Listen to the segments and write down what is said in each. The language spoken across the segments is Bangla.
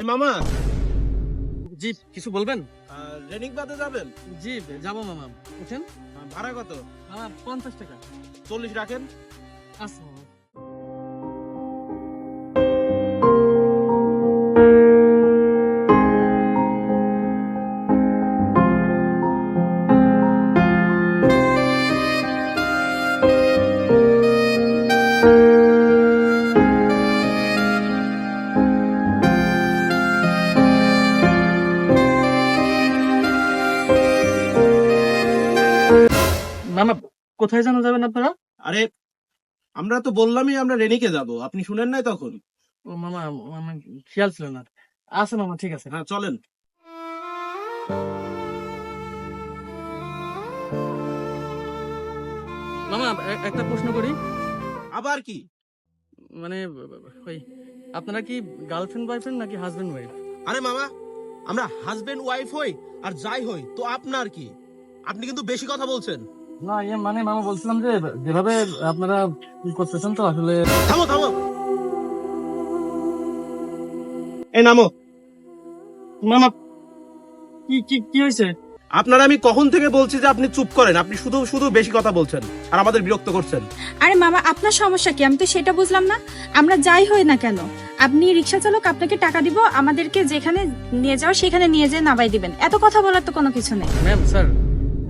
এই মামা। জি কিছু বলবেন? রেনিং বাদে যাবেন? জি যাব মামা। উঠেন। ভাড়া কত? পঞ্চাশ টাকা। চল্লিশ রাখেন। আচ্ছা। কোথায় জানা যাবেন আপনারা? আরে আমরা তো বললামই আমরা রেনিকে যাব। আপনি শুনেন নাই তখন? ও মামা আমার খেয়াল ছিল না। আচ্ছা মামা ঠিক আছে। হ্যাঁ চলেন। মামা একটা প্রশ্ন করি। আবার কি? মানে ওই আপনারা কি গার্লফ্রেন্ড বয়ফ্রেন্ড নাকি হাজবেন্ড ওয়াইফ আরে মামা আমরা হাজবেন্ড ওয়াইফ হই আর যাই হই তো আপনার কি? আপনি কিন্তু বেশি কথা বলছেন। না ইয়ে মানে মামা বলছিলাম যে যেভাবে আপনারা করতেছেন তো আসলে থামো থামো। এই নামো। মামা কি কি কি হয়েছে? আপনারা আমি কখন থেকে বলছি যে আপনি চুপ করেন? আপনি শুধু শুধু বেশি কথা বলছেন আর আমাদের বিরক্ত করছেন। আরে মামা আপনার সমস্যা কি? আমি তো সেটা বুঝলাম না। আমরা যাই হই না কেন? আপনি রিক্সা চালক আপনাকে টাকা দিব আমাদেরকে যেখানে নিয়ে যাও সেখানে নিয়ে যেয়ে নামাই দিবেন। এত কথা বলার তো কোনো কিছু নেই। ম্যাম স্যার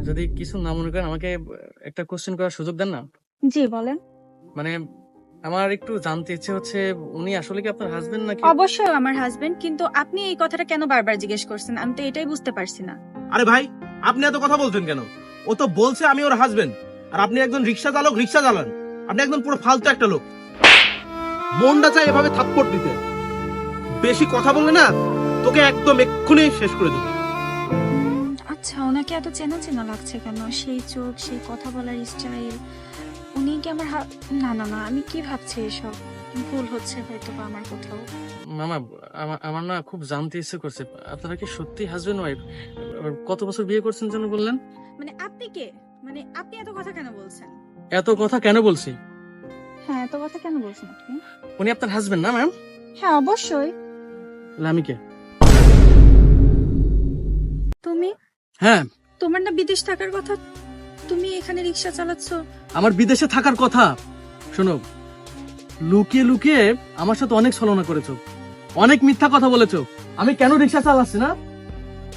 যদি কিছু না মনে করেন আমাকে একটা কোশ্চেন করার সুযোগ দেন না? জি বলেন। মানে আমার একটু জানতে ইচ্ছে হচ্ছে উনি আসলে কি আপনার হাজবেন্ড নাকি? অবশ্যই আমার হাজবেন্ড কিন্তু আপনি এই কথাটা কেন বারবার জিজ্ঞেস করছেন? আমি তো এটাই বুঝতে পারছি না। আরে ভাই আপনি এত কথা বলছেন কেন? ও তো বলছে আমি ওর হাজবেন্ড আর আপনি একজন রিক্সা চালক রিক্সা চালান। আপনি একদম পুরো ফালতু একটা লোক। মনটা চাই এভাবে থাপ্পড় দিতে। বেশি কথা বললে না তোকে একদম এক্ষুনি শেষ করে দেবো। আচ্ছা ওনাকে এত চেনা চেনা লাগছে কেন? সেই চোখ সেই কথা বলার স্টাইল উনি কি আমার না না না আমি কি ভাবছি এসব? ভুল হচ্ছে হয়তো বা আমার কোথাও। মামা আমার না খুব জানতে ইচ্ছে করছে। আপনারা কি সত্যি হাজবেন্ড ওয়াইফ কত বছর বিয়ে করছেন যেন বললেন? মানে আপনি কে? মানে আপনি এত কথা কেন বলছেন? এত কথা কেন বলছি? হ্যাঁ এত কথা কেন বলছেন আপনি? উনি আপনার হাজবেন্ড না ম্যাম হ্যাঁ অবশ্যই। আমি কে? হ্যাঁ। তোমার না বিদেশ থাকার কথা? তুমি এখানে রিক্সা চালাচ্ছ। আমার বিদেশে থাকার কথা। শোনো লুকিয়ে লুকিয়ে আমার সাথে অনেক ছলনা করেছ। অনেক মিথ্যা কথা বলেছ। আমি কেন রিক্সা চালাচ্ছি না?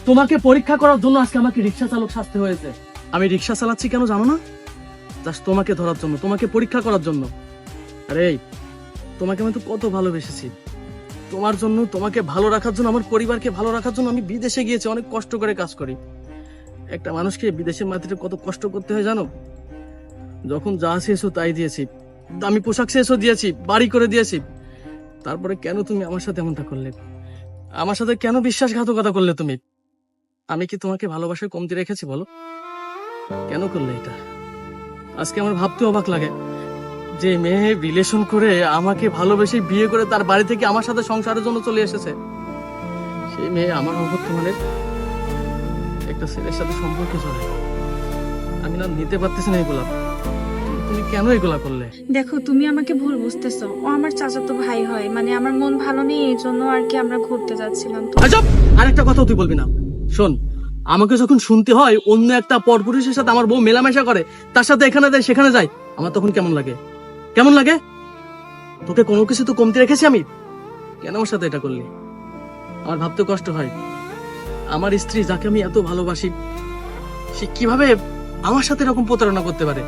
তোমাকে পরীক্ষা করার জন্য আজকে আমাকে রিক্সা চালক শাস্তি হয়েছে। আমি রিক্সা চালাচ্ছি কেন জানো না? জাস্ট তোমাকে ধরার জন্য তোমাকে পরীক্ষা করার জন্য। আরে তোমাকে আমি তো কত ভালোবেসেছি। তোমার জন্য তোমাকে ভালো রাখার জন্য আমার পরিবারকে ভালো রাখার জন্য আমি বিদেশে গিয়েছি অনেক কষ্ট করে কাজ করি। একটা মানুষকে বিদেশের মাটিতে কত কষ্ট করতে হয় জানো? যখন যা চেয়েছো তাই দিয়েছি। দামি পোশাক চেয়েছো দিয়েছি, বাড়ি করে দিয়েছি। তারপরে কেন তুমি আমার সাথে এমনটা করলে? আমার সাথে কেন বিশ্বাসঘাতকতা করলে তুমি? আমি কি তোমাকে ভালোবাসায় কমতি রেখেছি বলো? কেন করলে এটা? আজকে আমার ভাবতে অবাক লাগে। যে মেয়ে রিলেশন করে আমাকে ভালোবেসে বিয়ে করে তার বাড়ি থেকে আমার সাথে সংসারের জন্য চলে এসেছে। সেই মেয়ে আমার অবর্তমানে একটা ছেলের সাথে সম্পর্কে চলে আমি না নিতে পারতেছি না এগুলা। তুমি কেন এগুলা করলে? দেখো তুমি আমাকে ভুল বুঝতেছো। ও আমার চাচাতো ভাই হয় মানে আমার মন ভালো নেই এই জন্য আর কি আমরা ঘুরতে যাচ্ছিলাম। তো আরেকটা কথা তুই বলবি না। শোন আমাকে যখন শুনতে হয় অন্য একটা পরপুরুষের সাথে আমার বউ মেলামেশা করে তার সাথে এখানে যায় সেখানে যায় আমার তখন কেমন লাগে? কেমন লাগে? তোকে কোনো কিছু তো কমতি রেখেছি আমি? কেন আমার সাথে এটা করলি? আমার ভাবতে কষ্ট হয়। আমার স্ত্রী যাকে আমি এত ভালোবাসি, সে কীভাবে আমার সাথে এরকম প্রতারণা করতে পারে?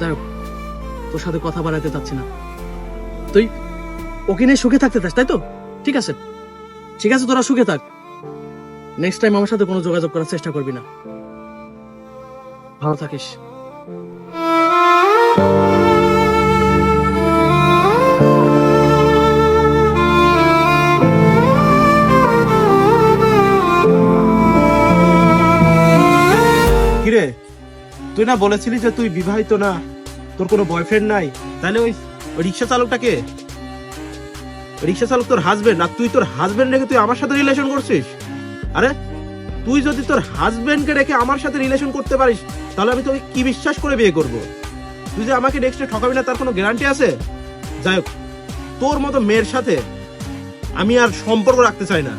যাই তোর সাথে কথা বাড়াতে চাচ্ছি না। তুই ওকে নিয়ে সুখে থাকতে চাস, তাই তো? ঠিক আছে। ঠিক আছে, তোরা সুখে থাক। নেক্সট টাইম আমার সাথে কোনো যোগাযোগ করার চেষ্টা করবি না। ভালো থাকিস। তুই না বলেছিলি যে তুই বিবাহিত না? তোর কোনো বয়ফ্রেন্ড নাই? তাহলে ওই রিক্সা চালকটা কে রিক্সা চালক তোর হাজবেন্ড আর তুই তোর হাজবেন্ড রেখে তুই আমার সাথে রিলেশন করছিস? আরে, তুই যদি তোর হাজবেন্ডকে রেখে আমার সাথে রিলেশন করতে পারিস, তাহলে আমি তোকে কি বিশ্বাস করে বিয়ে করব? তুই যে আমাকে নেক্সটে ঠকাবি না, তার কোনো গ্যারান্টি আছে? যাই হোক, তোর মতো মেয়ের সাথে আমি আর সম্পর্ক রাখতে চাই না।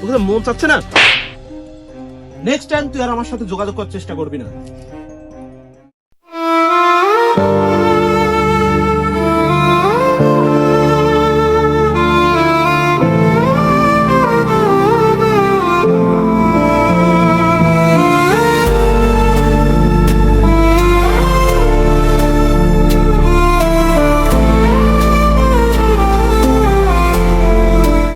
তোকে মন চাচ্ছে না? নেক্সট টাইম তুই আর আমার সাথে যোগাযোগ করার চেষ্টা করবি না।